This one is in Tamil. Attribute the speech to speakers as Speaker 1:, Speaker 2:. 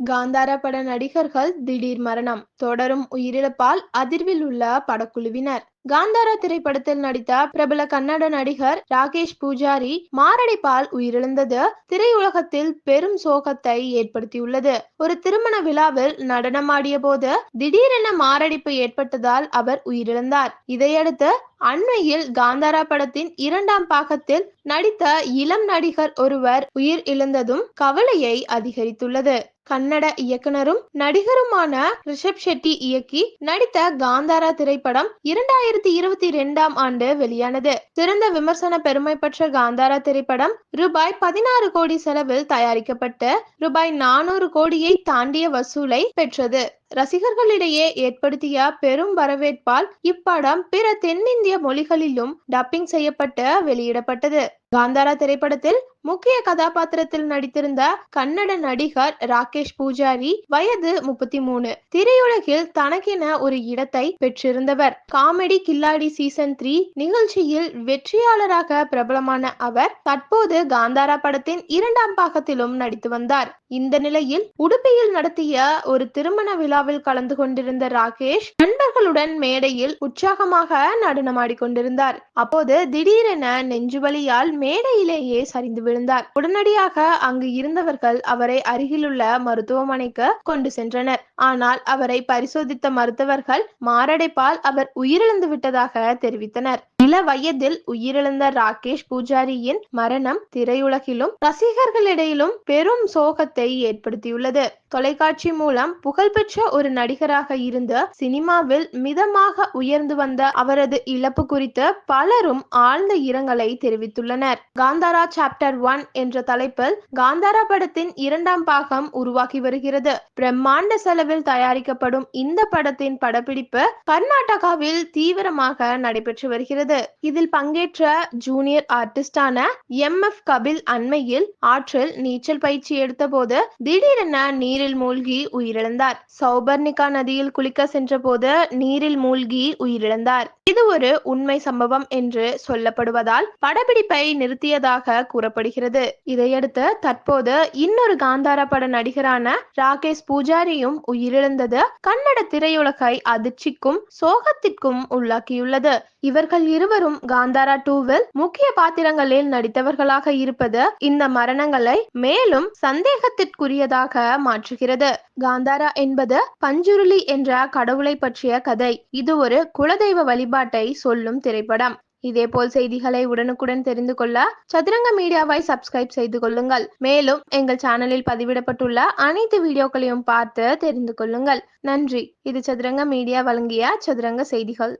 Speaker 1: காந்தாரா பட நடிகர்கள் திடீர் மரணம். தொடரும் உயிரிழப்பால் அதிர்வில் உள்ள படக்குழுவினர். காந்தாரா திரைப்படத்தில் நடித்த பிரபல கன்னட நடிகர் ராகேஷ் பூஜாரி மாரடைப்பால் உயிரிழந்தது திரையுலகத்தில் பெரும் சோகத்தை ஏற்படுத்தியுள்ளது. ஒரு திருமண விழாவில் நடனமாடிய போது திடீரென மாரடைப்பு ஏற்பட்டதால் அவர் உயிரிழந்தார். இதையடுத்து அண்மையில் காந்தாரா படத்தின் இரண்டாம் பாகத்தில் நடித்த இளம் நடிகர் ஒருவர் உயிர் இழந்ததும் கவலையை அதிகரித்துள்ளது. கன்னட இயக்குனரும் நடிகருமான ரிஷப் ஷெட்டி இயக்கி நடித்த காந்தாரா திரைப்படம் இரண்டாயிரத்தி இருபத்தி இரண்டாம் ஆண்டு வெளியானது. சிறந்த விமர்சன பெருமை பெற்ற காந்தாரா திரைப்படம் ரூபாய் பதினாறு கோடி செலவில் தயாரிக்கப்பட்டு ரூபாய் நானூறு கோடியை தாண்டிய வசூலை பெற்றது. ரசிகர்களிடையே ஏற்படுத்திய பெரும் வரவேற்பால் இப்படம் பிற தென்னிந்திய மொழிகளிலும் டப்பிங் செய்யப்பட்டு வெளியிடப்பட்டது. காந்தாரா திரைப்படத்தில் முக்கிய கதாபாத்திரத்தில் நடித்திருந்த கன்னட நடிகர் ராகேஷ் பூஜாரி வயது முப்பத்தி மூணு திரையுலகில் தனக்கென ஒரு இடத்தை பெற்றிருந்தவர். காமெடி கில்லாடி சீசன் த்ரீ நிகழ்ச்சியில் வெற்றியாளராக பிரபலமான அவர் தற்போது காந்தாரா படத்தின் இரண்டாம் பாகத்திலும் நடித்து வந்தார். இந்த நிலையில் உடுப்பியில் நடத்திய ஒரு திருமண விழா விழாவில் கலந்து கொண்டிருந்த ராகேஷ் நண்பர்களுடன் மேடையில் உற்சாகமாக நடனமாடி கொண்டிருந்தார். அப்போது திடீரென நெஞ்சுவலியால் மேடையிலேயே சரிந்து விழுந்தார். உடனடியாக அங்கு இருந்தவர்கள் அவரை அருகிலுள்ள மருத்துவமனைக்கு கொண்டு சென்றனர். ஆனால் அவரை பரிசோதித்த மருத்துவர்கள் மாரடைப்பால் அவர் உயிரிழந்து விட்டதாக தெரிவித்தனர். இள வயதில் உயிரிழந்த ராகேஷ் பூஜாரியின் மரணம் திரையுலகிலும் ரசிகர்களிடையிலும் பெரும் சோகத்தை ஏற்படுத்தியுள்ளது. தொலைக்காட்சி மூலம் புகழ்பெற்ற ஒரு நடிகராக இருந்த சினிமாவில் மிதமாக உயர்ந்து வந்த அவரது இழப்பு குறித்து பலரும் ஆழ்ந்த இரங்கலை தெரிவித்துள்ளனர். காந்தாரா சாப்டர் ஒன் என்ற தலைப்பில் காந்தாரா படத்தின் இரண்டாம் பாகம் உருவாகி வருகிறது. பிரம்மாண்ட செலவில் தயாரிக்கப்படும் இந்த படத்தின் படப்பிடிப்பு கர்நாடகாவில் தீவிரமாக நடைபெற்று வருகிறது. நடந்தது இதில் பங்கேற்ற ஜூனியர் ஆர்டிஸ்டான எம் எஃப் கபில் அண்மையில் ஆற்றில் நீச்சல் பயிற்சி எடுத்தபோது திடீரென நீரில் மூழ்கி உயிரிழந்தார். சௌபர்ணிகா நதியில் குளிக்க சென்றபோது நீரில் மூழ்கி உயிரிழந்தார். இது ஒரு உண்மை சம்பவம் என்று சொல்லப்படுவதால் படப்பிடிப்பை நிறுத்தியதாக கூறப்படுகிறது. இதையடுத்து தற்போது இன்னொரு காந்தார பட நடிகரான ராகேஷ் பூஜாரியும் உயிரிழந்தது. கன்னட திரையுலகை அதிர்ச்சிக்கும் சோகத்திற்கும் உள்ளாக்கியுள்ளது. இவர்கள் இருவரும் காந்தாரா டூவில் முக்கிய பாத்திரங்களில் நடித்தவர்களாக இருப்பது இந்த மரணங்களை மேலும் சந்தேகத்திற்குரியதாக மாற்றுகிறது. காந்தாரா என்பது பஞ்சுருளி என்ற கடவுளை பற்றிய கதை. இது ஒரு குலதெய்வ வழிபாட்டை சொல்லும் திரைப்படம். இதேபோல் செய்திகளை உடனுக்குடன் தெரிந்து கொள்ள சதுரங்க மீடியாவை சப்ஸ்கிரைப் செய்து கொள்ளுங்கள். மேலும் எங்கள் சேனலில் பதிவிடப்பட்டுள்ள அனைத்து வீடியோக்களையும் பார்த்து தெரிந்து கொள்ளுங்கள். நன்றி. இது சதுரங்க மீடியா வழங்கிய சதுரங்க செய்திகள்.